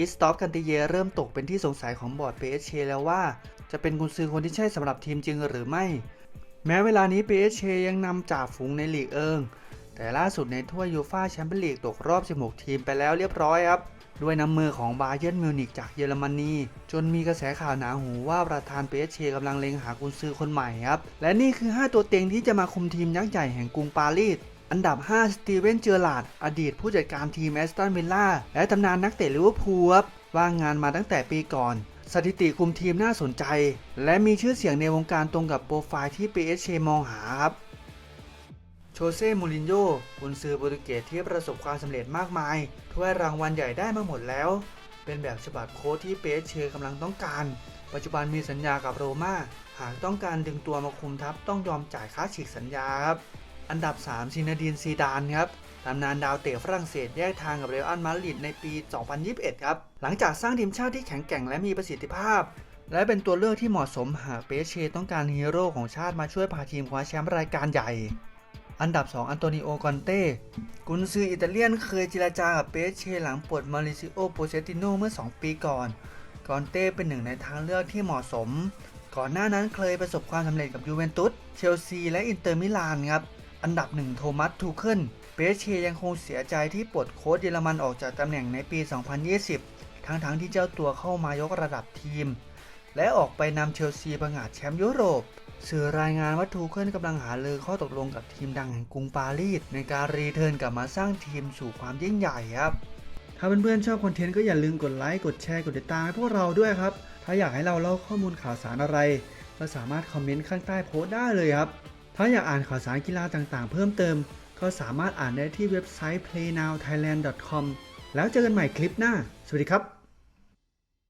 กิสตอฟกันติเยเริ่มตกเป็นที่สงสัยของบอร์ด PSG แล้วว่า จะเป็นกุนซือคนที่ใช่สำหรับทีมจริงหรือไม่ แม้เวลานี้ PSG ยังนำจ่าฝูงในลีกเอิง แต่ล่าสุดในถ้วยยูฟ่าแชมเปี้ยนลีกตกรอบ 16 ทีมไปแล้วเรียบร้อยครับ ด้วยน้ำมือของบาเยิร์นมิวนิกจากเยอรมนี จนมีกระแสข่าวหนาหูว่าประธานเปเชกำลังเล็งหากุนซือคนใหม่ครับ และนี่คือ 5 ตัวเต็งที่จะมาคุมทีมยักษ์ใหญ่แห่งกรุงปารีส อันดับ 5 สตีเวน เจอร์ลาด อดีตผู้จัดการทีมแอสตันวิลล่า และตำนานนักเตะลิเวอร์พูลว่างงานมาตั้งแต่ปีก่อน สถิติคุมทีมน่าสนใจ และมีชื่อเสียงในวงการตรงกับโปรไฟล์ที่ PSG มองหาครับ โชเซ่ มูรินโญ่กุนซือโปรตุเกสที่ประสบความสำเร็จมากมาย ถ้วยรางวัลใหญ่ได้มาหมดแล้ว เป็นแบบฉบับโค้ชที่เปเชกำลังต้องการ ปัจจุบันมีสัญญากับโรม่าหากต้องการดึงตัวมาคุมทัพต้องยอมจ่ายค่าฉีกสัญญาครับ อันดับ 3 ซินาดีนซีดานครับตำนานดาวเตะฝรั่งเศสแยกทางกับเรอัลมาดริดในปี 2021 ครับ หลังจากสร้างทีมชาติที่แข็งแกร่งและมีประสิทธิภาพ และเป็นตัวเลือกที่เหมาะสมหากเปเชต้องการฮีโร่ของชาติมาช่วยพาทีมคว้าแชมป์รายการใหญ่ อันดับ 2 อันโตนิโอกอนเต้กุนซืออิตาเลียนเคยเจรจากับเปเชหลังปลดมาริซิโอโปเชติโนเมื่อ 2 ปีก่อน กอนเต้เป็นหนึ่งในทางเลือกที่เหมาะสม ก่อนหน้านั้นเคยประสบความสำเร็จกับยูเวนตุส เชลซี และอินเตอร์มิลานครับ อันดับหนึ่งโทมัส ทูเคิลเปเชยังคงเสียใจที่ปลดโค้ชเยอรมันออกจากตำแหน่งในปี 2020 ทั้งๆที่เจ้าตัวเข้ามายกระดับทีม และออกไปนำเชลซีประงาดแชมป์ยุโรป สื่อรายงานว่าทูเคิลกำลังหาลือข้อตกลงกับทีมดังแห่งกรุงปารีสในการรีเทิร์นกลับมาสร้างทีมสู่ความยิ่งใหญ่ครับ ถ้าเพื่อนๆชอบคอนเทนต์ก็อย่าลืมกดไลค์ กดแชร์ กดติดตามให้พวกเราด้วยครับ ถ้าอยากให้เราเล่าข้อมูลข่าวสารอะไร ก็สามารถคอมเมนต์ข้างใต้โพสต์ได้เลยครับ ถ้าอยากอ่านข่าวสารกีฬาต่างๆ เพิ่มเติม ก็สามารถอ่านได้ที่เว็บไซต์ playnowthailand.com แล้วเจอกันใหม่คลิปหน้า สวัสดีครับ